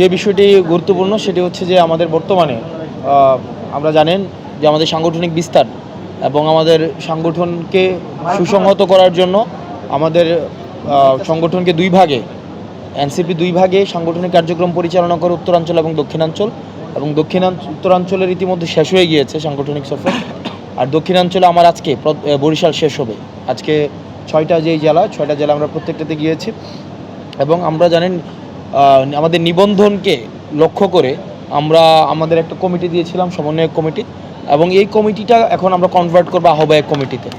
যে বিষয়টি গুরুত্বপূর্ণ সেটি হচ্ছে যে আমাদের বর্তমানে আমরা জানেন যে আমাদের সাংগঠনিক বিস্তার এবং আমাদের সাংগঠনকে সুসংহত করার জন্য আমাদের সংগঠনকে দুই ভাগে, এনসিপি দুই ভাগে সাংগঠনিক কার্যক্রম পরিচালনা করে উত্তরাঞ্চল এবং দক্ষিণাঞ্চল এবং দক্ষিণাঞ্চল উত্তরাঞ্চলের ইতিমধ্যে শেষ হয়ে গিয়েছে সাংগঠনিক সফর। আর দক্ষিণাঞ্চলে আমার আজকে বরিশাল শেষ হবে। আজকে ছয়টা যেই জেলা, ছয়টা জেলা আমরা প্রত্যেকটাতে গিয়েছি। এবং আমরা জানেন আমাদের নিবন্ধনকে লক্ষ্য করে আমরা আমাদের একটা কমিটি দিয়েছিলাম, সমন্বয়ক কমিটি, এবং এই কমিটিটা এখন আমরা কনভার্ট করব আহ্বায়ক কমিটিতে।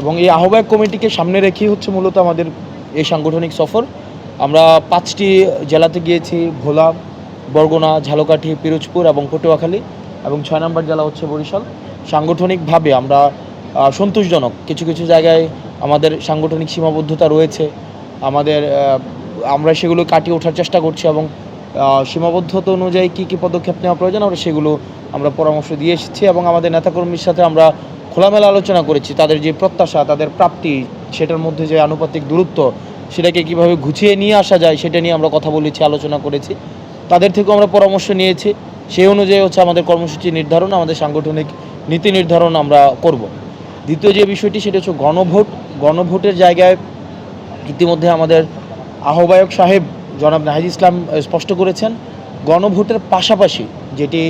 এবং এই আহ্বায়ক কমিটিকে সামনে রেখেই হচ্ছে মূলত আমাদের এই সাংগঠনিক সফর। আমরা পাঁচটি জেলাতে গিয়েছি, ভোলা, বরগুনা, ঝালকাঠি, পিরোজপুর এবং পটুয়াখালী, এবং ছয় নম্বর জেলা হচ্ছে বরিশাল। সাংগঠনিকভাবে আমরা সন্তোষজনক। কিছু কিছু জায়গায় আমাদের সাংগঠনিক সীমাবদ্ধতা রয়েছে। আমাদের আমরা সেগুলো কাটিয়ে ওঠার চেষ্টা করছি এবং সীমাবদ্ধতা অনুযায়ী কী কী পদক্ষেপ নেওয়া প্রয়োজন আমরা সেগুলো আমরা পরামর্শ দিয়ে এসেছি এবং আমাদের নেতাকর্মীর সাথে আমরা খোলামেলা আলোচনা করেছি। তাদের যে প্রত্যাশা, তাদের প্রাপ্তি, সেটার মধ্যে যে আনুপাতিক দূরত্ব, সেটাকে কীভাবে গুছিয়ে নিয়ে আসা যায় সেটা নিয়ে আমরা কথা বলেছি, আলোচনা করেছি। তাদের থেকেও আমরা পরামর্শ নিয়েছি। সেই অনুযায়ী হচ্ছে আমাদের কর্মসূচি নির্ধারণ, আমাদের সাংগঠনিক নীতি নির্ধারণ আমরা করব। দ্বিতীয় যে বিষয়টি, সেটা হচ্ছে গণভোট। গণভোটের জায়গায় ইতিমধ্যে আমাদের আহ্বায়ক সাহেব জনাব নাহিদ ইসলাম স্পষ্ট করেছেন গণভোটের পাশাপাশি যেটি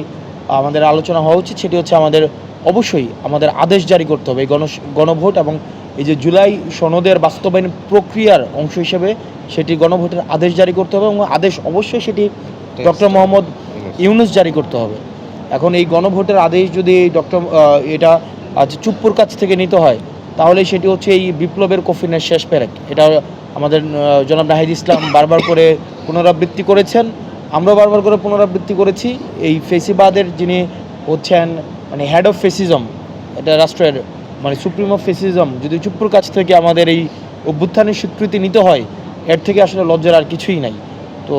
আমাদের আলোচনা হওয়া উচিত সেটি হচ্ছে আমাদের অবশ্যই আমাদের আদেশ জারি করতে হবে। এই গণ গণভোট এবং এই যে জুলাই সনদের বাস্তবায়ন প্রক্রিয়ার অংশ হিসেবে সেটি গণভোটের আদেশ জারি করতে হবে এবং আদেশ অবশ্যই সেটি ডক্টর মোহাম্মদ ইউনুস জারি করতে হবে। এখন এই গণভোটের আদেশ যদি ডক্টর এটা আজ চুপ্পুর কাছ থেকে নিতে হয় তাহলে সেটি হচ্ছে এই বিপ্লবের কফিনের শেষ পেরেক। এটা আমাদের জনাব নাহিদ ইসলাম বারবার করে পুনরাবৃত্তি করেছেন। আমরা বারবার করে পুনরাবৃত্তি করেছি। এই ফেসিবাদের যিনি হচ্ছেন মানে হেড অফ ফেসিজম এটা রাষ্ট্রের মানে সুপ্রিম অফ ফেসিজম যদি চুপ্পুর কাছ থেকে আমাদের এই অভ্যুত্থানের স্বীকৃতি নিতে হয়, এর থেকে আসলে লজ্জার আর কিছুই নাই। তো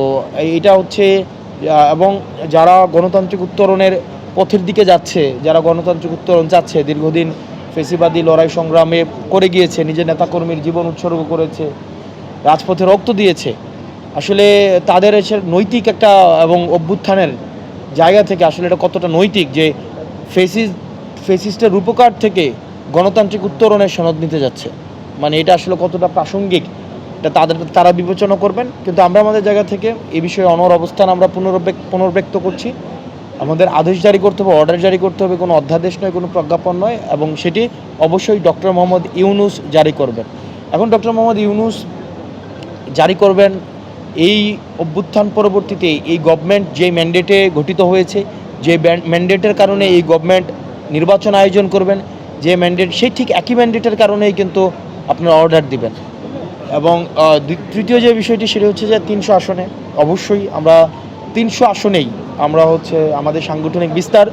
এটা হচ্ছে এবং যারা গণতান্ত্রিক উত্তরণের পথের দিকে যাচ্ছে, যারা গণতান্ত্রিক উত্তরণ চাচ্ছে, দীর্ঘদিন ফেসিবাদী লড়াই সংগ্রামে করে গিয়েছে, নিজের নেতাকর্মীর জীবন উৎসর্গ করেছে রাজপথে রক্ত দিয়েছে। আসলে তাদের এসে নৈতিক একটা এবং অভ্যুত্থানের জায়গা থেকে আসলে এটা কতটা নৈতিক যে ফেসিস, ফেসিস্টের রূপকার থেকে গণতান্ত্রিক উত্তরণের সনদ নিতে যাচ্ছে। মানে এটা আসলে কতটা প্রাসঙ্গিক, এটা তাদের, তারা বিবেচনা করবেন। কিন্তু আমরা আমাদের জায়গা থেকে এ বিষয়ে অনর অবস্থান আমরা পুনরব্যক, পুনর্ব্যক্ত করছি। আমাদের আদেশ জারি করতে হবে অর্ডার জারি করতে হবে, কোনো অধ্যাদেশ নয়, কোনো প্রজ্ঞাপন নয় এবং সেটি অবশ্যই ডক্টর মোহাম্মদ ইউনুস জারি করবেন। এখন ডক্টর মোহাম্মদ ইউনুস জারি করবেন। এই অভ্যুত্থান পরবর্তীতে এই গভর্নমেন্ট যে ম্যান্ডেটে গঠিত হয়েছে, যে ম্যান্ডেটের কারণে এই গভর্নমেন্ট নির্বাচন আয়োজন করবেন, যে ম্যান্ডেট সেই ঠিক একই ম্যান্ডেটের কারণেই কিন্তু আপনারা অর্ডার দিবেন। এবং তৃতীয় যে বিষয়টি সেটা হচ্ছে যে তিনশো আসনে, অবশ্যই আমরা তিনশো আসনেই আমরা হচ্ছে আমাদের সাংগঠনিক বিস্তার,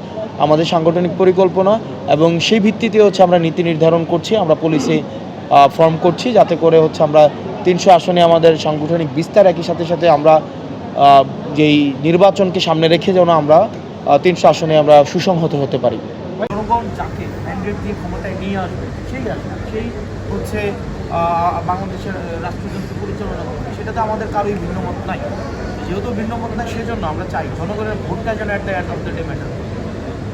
আমাদের সাংগঠনিক পরিকল্পনা এবং সেই ভিত্তিতে হচ্ছে আমরা নীতি নির্ধারণ করছি, আমরা পুলিশে ফর্ম করছি। যাতে করে হচ্ছে আমরা তিনশো আসনে আমাদের সাংগঠনিক বিস্তার একই সাথে সাথে আমরা যেই নির্বাচনকে সামনে রেখে যেন আমরা তিনশো আসনে আমরা সুসংহত হতে পারি। যাকে ক্ষমতায় নিয়ে সেই হচ্ছে বাংলাদেশের পরিচালনা আমাদের ভিন্নমত নাই। যেহেতু নাই, সেজন্য আমরা চাই জনগণের ভোটটা যেন অ্যাট অফ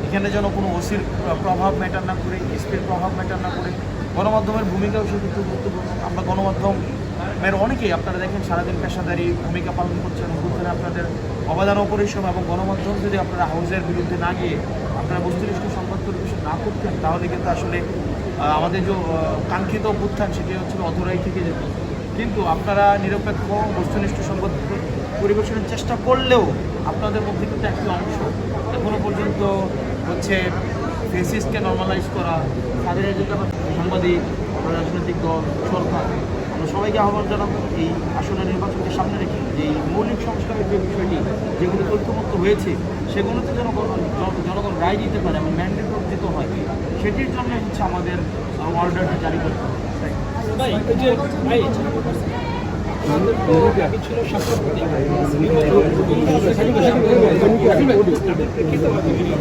এখানে যেন কোনো ওসির প্রভাব ম্যাটার না করে এসপির প্রভাব ম্যাটার না করে। গণমাধ্যমের ভূমিকাও সেক্ষেত্রে গুরুত্বপূর্ণ আমরা গণমাধ্যম এর অনেকেই আপনারা দেখেন, সারাদিন পেশাদারি ভূমিকা পালন করছেন অভ্যুত্থানে আপনাদের অবদান অপরিসীম এবং গণমাধ্যম যদি আপনারা হাউসের বিরুদ্ধে না গিয়ে আপনারা বস্তুনিষ্ঠ সংবাদ পরিবেশন না করতেন, তাহলে কিন্তু আসলে আমাদের যে কাঙ্ক্ষিত অভ্যুত্থান সেটি হচ্ছে অধরাই থেকে যেত। কিন্তু আপনারা নিরপেক্ষ বস্তুনিষ্ঠ সংবাদ পরিবেশনের চেষ্টা করলেও আপনাদের মধ্যে কিন্তু একটি অংশ এখনও পর্যন্ত হচ্ছে ফেসিসকে নর্মালাইজ করা, তাদের সাংবাদিক রাজনৈতিক দল, সরকার, আমরা সবাইকে আহ্বান জানাব এই আসন্ন নির্বাচনকে সামনে রেখে, যে এই মৌলিক সংস্কারের যে বিষয়টি, যেগুলো ঐক্যমত্য হয়েছে, সেগুলোতে যেন জন- জন- জনগণ রায় দিতে পারে এবং ম্যান্ডেট অর্জিত হয়, সেটির জন্য হচ্ছে আমাদের অর্ডারটা জারি করতে হবে। ছিল